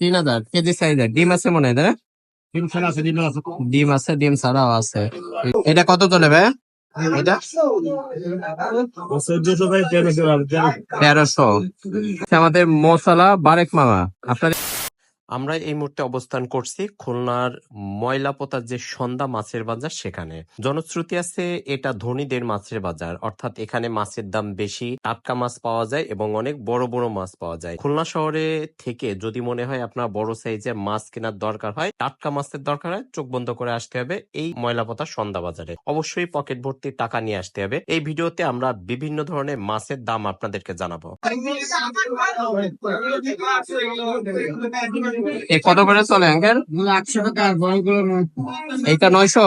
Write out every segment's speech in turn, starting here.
তিন হাজার কেজি সাইজের ডিম আছে মনে হয় ডিম আছে ডিম ছাড়াও আছে। এটা কত চলে ভাই? এটা? তেরোশো আমাদের মশলা বারেক মামা। আপনার আমরা এই মুহূর্তে অবস্থান করছি খুলনার ময়লাপোতার যে সন্ধ্যা মাছের বাজার সেখানে। জনশ্রুতি আছে এটা ধনীদের মাছের বাজার, অর্থাৎ এখানে মাছের দাম বেশি, টাটকা মাছ পাওয়া যায় এবং অনেক বড় বড় মাছ পাওয়া যায়। খুলনা শহরে থেকে যদি মনে হয় আপনার বড় সাইজের মাছ কেনার দরকার হয়, টাটকা মাছের দরকার হয়, চোখ বন্ধ করে আসতে হবে এই ময়লাপোতার সন্ধ্যা বাজারে। অবশ্যই পকেট ভর্তি টাকা নিয়ে আসতে হবে। এই ভিডিওতে আমরা বিভিন্ন ধরনের মাছের দাম আপনাদেরকে জানাব। এ কত করে চলে আঙ্কেল আটশো টাকা এইটা নয়শো?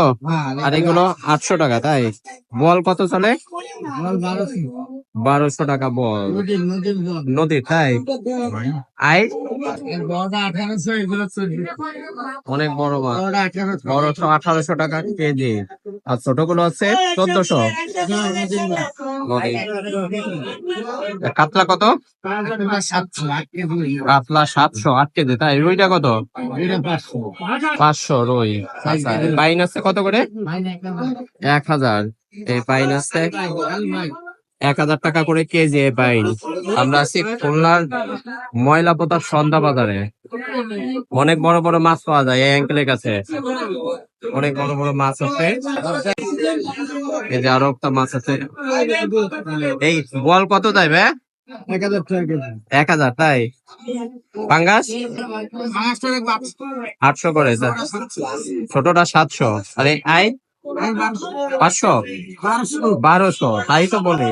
আর এগুলো আটশো টাকা, তাই? বল কত চলে? বারোশো বারোশো টাকা বল। নদী তাই? আই? অনেক বড় মাছ বড়টা আঠারোশো। টাকা কেজি। আর ছোটগুলো আছে চোদ্দশো। কাতলা কত? কাতলা সাতশো আট কেজি। তাই রুইটা কত? পাঁচশো রুই। আচ্ছা বাইন আছে কত করে? এক হাজার। এই পাইন আছে? এক হাজার টাকা করে কেজি বাইন আমরা আছি খুলনার ময়লা পোতার সন্ধ্যা বাজারে অনেক বড় বড় মাছ পাওয়া যায় এই অ্যাঙ্কেলের কাছে। অনেক বড় বড় মাছ আছে। এই যে আরও একটা মাছ আছে। এই বল কত দেয় বে? এক হাজার টাকা কেজি এক হাজার তাই? পাঙ্গাস? আটশো করে ছোটটা সাতশো। আরে আই পাঁচশো? বারোশো। তাই তো বলি।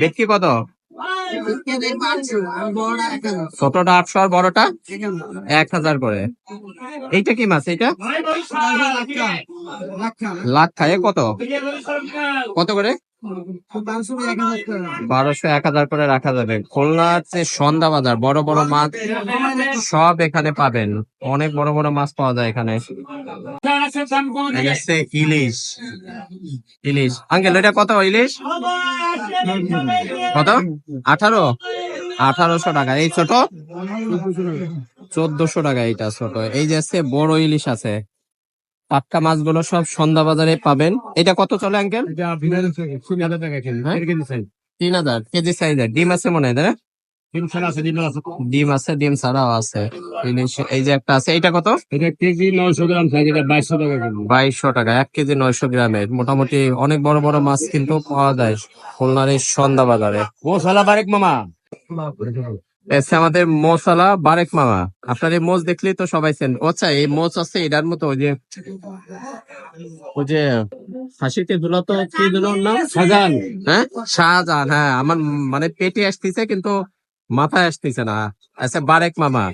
ব্যক্তি কত? ছোটটা আটশো আর বড়টা? এক হাজার করে। এইটা কি মাছ এইটা? লাখ খায়। কত? কত করে? বারোশো এক হাজার করে রাখা যাবে। খুলনার যে সন্ধ্যা বাজার বড় বড় মাছ সব এখানে পাবেন। অনেক বড় বড় মাছ পাওয়া যায় এখানে। ইলিশ। ইলিশ। আঙ্কেল এটা কত ইলিশ? কত? আঠারো? আঠারোশো টাকা। এই ছোট? চোদ্দশো টাকা এইটা ছোট। এই যে আছে বড় ইলিশ আছে। টাটকা মাছগুলো সব সন্ধ্যা বাজারে পাবেন। এটা কত চলে আঙ্কেল? হ্যাঁ? তিন হাজার কেজি সাইজের। ডিম আছে মনে হয় ডিম আছে ডিম আছে। ডিম ছাড়াও আছে। এই যে একটা আছে এটা কত? এটা কেজি নয়শো গ্রাম বাইশশো টাকা বাইশশো টাকা এক কেজি নয়শো গ্রামের। মোটামুটি অনেক বড় বড় মাছ কিন্তু পাওয়া যায় খুলনার এই সন্ধ্যা বাজারে ও সালা বারেক মামা। এসে আমাদের মশলা বারেক মামা। আপনার এই মোজ দেখলে তো সবাই চেন। আচ্ছা এই মোজ আছে এটার মতো ওই যে ওই যে হাসিতে দুলো তো কি নাম? সাজান হ্যাঁ? শাহজাহান হ্যাঁ। আমার মানে পেটে আসতেছে কিন্তু মাথায় আসতেছে না। আচ্ছা বারেক মামা।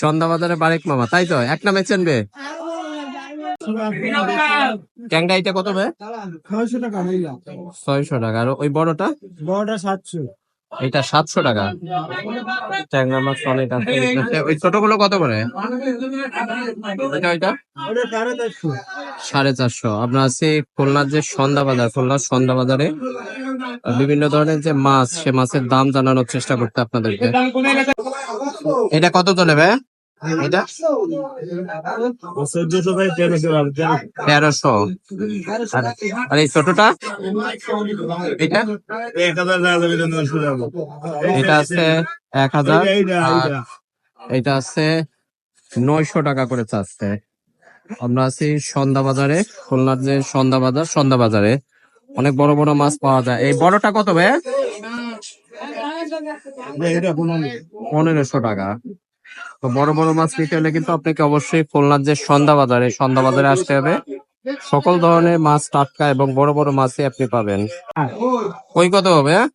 সন্ধ্যা বাজারে বারেক মামা তাই তো? এক নামে চেনবে। ট্যাংরা এটা কত ভাই? ছয়শো টাকা ছয়শো টাকা। আর ওই বড়টা? বড়টা সাতশো। এটা সাতশো টাকা। ট্যাংরা মাছ অনেক আছে। ওই ছোটগুলো কত করে? সাড়ে চারশো। আপনার আছে খুলনার যে সন্ধ্যা বাজার খুলনার সন্ধ্যা বাজারে বিভিন্ন ধরনের যে মাছ সে মাছের দাম জানানোর চেষ্টা করতে আপনাদেরকে। এটা কত চলে ভাই? এটা চোদ্দশো তেরোশো। আর- আর এই ছোটটা? এটা? এক হাজার টাকা দেবে নয়শো এটা আছে এক হাজার। এইটা আর এইটা এটা আছে নয়শো টাকা করে চাচ্ছে। আমরা আছি সন্ধ্যা বাজারে খুলনার যে সন্ধ্যা বাজার সন্ধ্যা বাজারে অনেক বড় বড় মাছ পাওয়া যায়। এই বড়টা কত ভাই? পনেরোশো টাকা। তো বড় বড় মাছ নিতে হলে কিন্তু আপনাকে অবশ্যই খুলনার যে সন্ধ্যা বাজারে সন্ধ্যা বাজারে আসতে হবে। সকল ধরনের মাছ টাটকা এবং বড় বড় মাছই আপনি পাবেন। ওই কত হবে হ্যাঁ?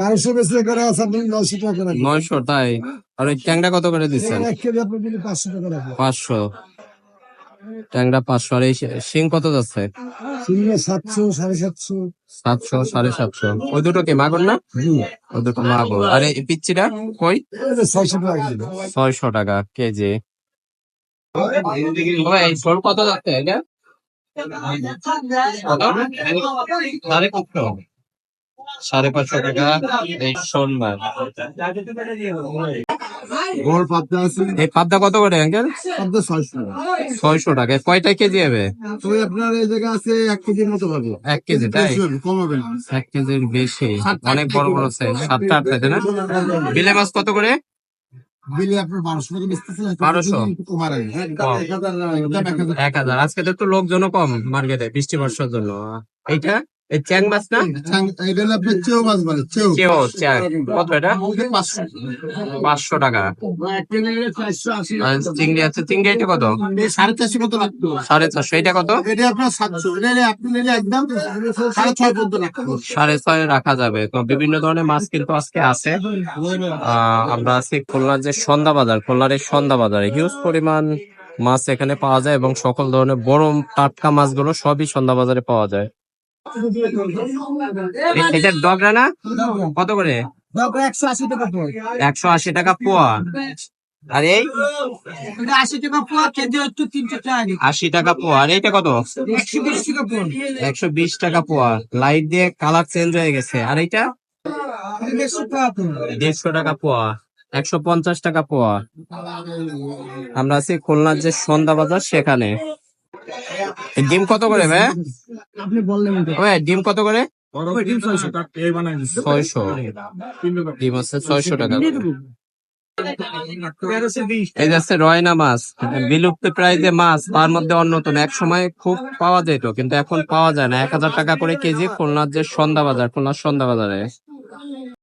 বারোশো বেশি করে আছে আপনি নয়শো টাকা নয়শো তাই? আর ওই ট্যাংরা কত করে দিচ্ছেন? পাঁচশো। ট্যাংরা পাঁচশো আর এই শিং কত যাচ্ছে? সাতশো সাড়ে সাতশো। সাতশো সাড়ে সাতশো। ওই দুটো কি মাগুর না? ওই দুটো মাগুর। আর এই পিচ্ছিটা কই? ছয়শো টাকা ছয়শো টাকা কেজি। শোল কত যাচ্ছে এটা? কত? সাড়ে পাঁচশো টাকা। এই গোল পাবদা আছে। এই পাবদা কত করে আঙ্কেল? পাবদা ছয়শো ছয়শো টাকা। কয়টা কেজি হবে? তো আপনার এই জায়গা আছে এক কেজির মতো পাবে এক কেজি তাই? কম হবে না। এক কেজির বেশি। অনেক বড় বড় সাইজ সাতটা আটটা তাই না? বিলে মাছ কত করে? বিলে আপনার বারোশো টাকা 1200 কমার এক হাজার আজকে তো একটু লোকজনও কম মার্কেটে বৃষ্টি বর্ষার জন্য। এইটা? এই চ্যাং মাছ না? এটা হলো চেউ মাছ বলে চেউ কেও চ্যাং কত এটা? পাঁচশো। টাকা। চিংড়ি আছে চিংড়ি এটা কত? সাড়ে চারশো কত লাগতো। সাড়ে চারশো এটা কত? এটা আপনার সাতশো এটা আপনি নিলে একদম সাড়ে ছয় পর্যন্ত সাড়ে ছয় রাখা যাবে। তো বিভিন্ন ধরনের মাছ কিন্তু আজকে আছে। আমরা আছি খুলনার যে সন্ধ্যা বাজার খুলনার এই সন্ধ্যা বাজারে। হিউজ পরিমাণ মাছ এখানে পাওয়া যায় এবং সকল ধরনের বড় টাটকা মাছগুলো সবই সন্ধ্যা বাজারে পাওয়া যায়। এ- এটার ডগরা না কত করে? একশো আশি টাকা পোয়া। আর এই? আশি টাকা পোয়া আশি টাকা পোয়া। আর এইটা কত? একশো বিশ টাকা পোয়া। লাইট দিয়ে কালার চেঞ্জ হয়ে গেছে। আর এইটা? দেড়শো টাকা পোয়া। একশো পঞ্চাশ টাকা পোয়া। আমরা আছি খুলনার যে সন্ধ্যা বাজার, সেখানে। ডিম কত করে ভাই? আপনি বললেন ওই ডিম কত করে? ছয়শো। ডিম আছে ছয়শো টাকা এই যাচ্ছে রয়না মাছ। বিলুপ্ত প্রায় যে মাছ তার মধ্যে অন্যতম। এক সময় খুব পাওয়া যেত কিন্তু এখন পাওয়া যায় না। এক হাজার টাকা করে কেজি খুলনার যে সন্ধ্যা বাজার খুলনার সন্ধ্যা বাজারে।